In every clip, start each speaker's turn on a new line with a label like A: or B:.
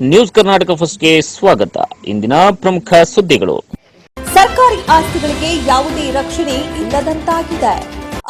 A: News Karnataka ಫಸ್ಟ್ಗೆ ಸ್ವಾಗತ. ಇಂದಿನ ಪ್ರಮುಖ ಸುದ್ದಿಗಳು.
B: ಸರ್ಕಾರಿ ಆಸ್ತಿಗಳಿಗೆ ಯಾವುದೇ ರಕ್ಷಣೆ ಇಲ್ಲದಂತಾಗಿದೆ.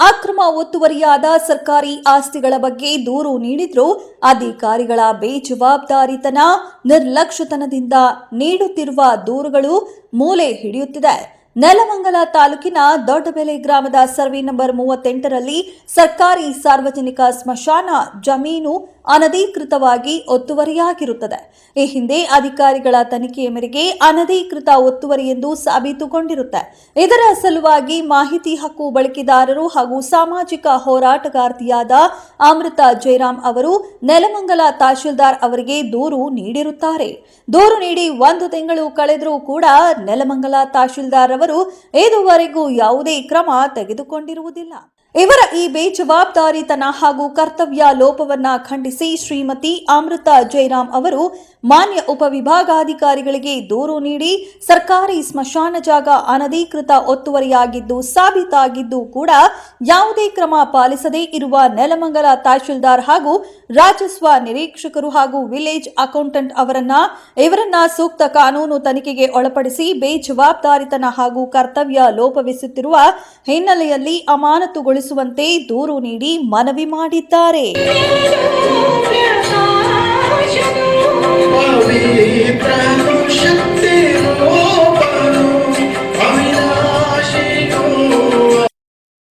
B: ಅಕ್ರಮ ಒತ್ತುವರಿಯಾದ ಸರ್ಕಾರಿ ಆಸ್ತಿಗಳ ಬಗ್ಗೆ ದೂರು ನೀಡಿದ್ರೂ ಅಧಿಕಾರಿಗಳ ಬೇಜವಾಬ್ದಾರಿತನ ನಿರ್ಲಕ್ಷ್ಯತನದಿಂದ ನೀಡುತ್ತಿರುವ ದೂರುಗಳು ಮೂಲೆ ಹಿಡಿಯುತ್ತಿದೆ. ನೆಲಮಂಗಲ ತಾಲೂಕಿನ ದೊಡ್ಡಬೆಲೆ ಗ್ರಾಮದ ಸರ್ವೆ ನಂಬರ್ ಮೂವತ್ತೆಂಟರಲ್ಲಿ ಸರ್ಕಾರಿ ಸಾರ್ವಜನಿಕ ಸ್ಮಶಾನ ಜಮೀನು ಅನಧಿಕೃತವಾಗಿ ಒತ್ತುವರಿಯಾಗಿರುತ್ತದೆ. ಈ ಹಿಂದೆ ಅಧಿಕಾರಿಗಳ ತನಿಖೆಯ ಮೇರೆಗೆ ಅನಧಿಕೃತ ಒತ್ತುವರಿ ಎಂದು ಸಾಬೀತುಗೊಂಡಿರುತ್ತೆ. ಇದರ ಸಲುವಾಗಿ ಮಾಹಿತಿ ಹಕ್ಕು ಬಳಕೆದಾರರು ಹಾಗೂ ಸಾಮಾಜಿಕ ಹೋರಾಟಗಾರ್ತಿಯಾದ ಅಮೃತ ಜಯರಾಮ್ ಅವರು ನೆಲಮಂಗಲ ತಹಶೀಲ್ದಾರ್ ಅವರಿಗೆ ದೂರು ನೀಡಿರುತ್ತಾರೆ. ದೂರು ನೀಡಿ ಒಂದು ತಿಂಗಳು ಕಳೆದರೂ ಕೂಡ ನೆಲಮಂಗಲ ತಹಶೀಲ್ದಾರ್ ಅವರು ಇದುವರೆಗೂ ಯಾವುದೇ ಕ್ರಮ ತೆಗೆದುಕೊಂಡಿರುವುದಿಲ್ಲ. ಇವರ ಈ ಬೇಜವಾಬ್ದಾರಿತನ ಹಾಗೂ ಕರ್ತವ್ಯ ಲೋಪವನ್ನ ಖಂಡಿಸಿ ಶ್ರೀಮತಿ ಅಮೃತ ಜಯರಾಮ್ ಅವರು ಮಾನ್ಯ ಉಪವಿಭಾಗಾಧಿಕಾರಿಗಳಿಗೆ ದೂರು ನೀಡಿ ಸರ್ಕಾರಿ ಸ್ಮಶಾನ ಜಾಗ ಅನಧಿಕೃತ ಒತ್ತುವರಿಯಾಗಿದ್ದು ಸಾಬೀತಾಗಿದ್ದು ಕೂಡ ಯಾವುದೇ ಕ್ರಮ ಪಾಲಿಸದೇ ಇರುವ ನೆಲಮಂಗಲ ತಹಶೀಲ್ದಾರ್ ಹಾಗೂ ರಾಜಸ್ವ ನಿರೀಕ್ಷಕರು ಹಾಗೂ ವಿಲೇಜ್ ಅಕೌಂಟೆಂಟ್ ಅವರನ್ನ ಇವರನ್ನ ಸೂಕ್ತ ಕಾನೂನು ತನಿಖೆಗೆ ಒಳಪಡಿಸಿ ಬೇಜವಾಬ್ದಾರಿತನ ಹಾಗೂ ಕರ್ತವ್ಯ ಲೋಪವಿಸುತ್ತಿರುವ ಹಿನ್ನೆಲೆಯಲ್ಲಿ ಅಮಾನತುಗೊಳಿಸುವಂತೆ ದೂರು ನೀಡಿ ಮನವಿ ಮಾಡಿದ್ದಾರೆ.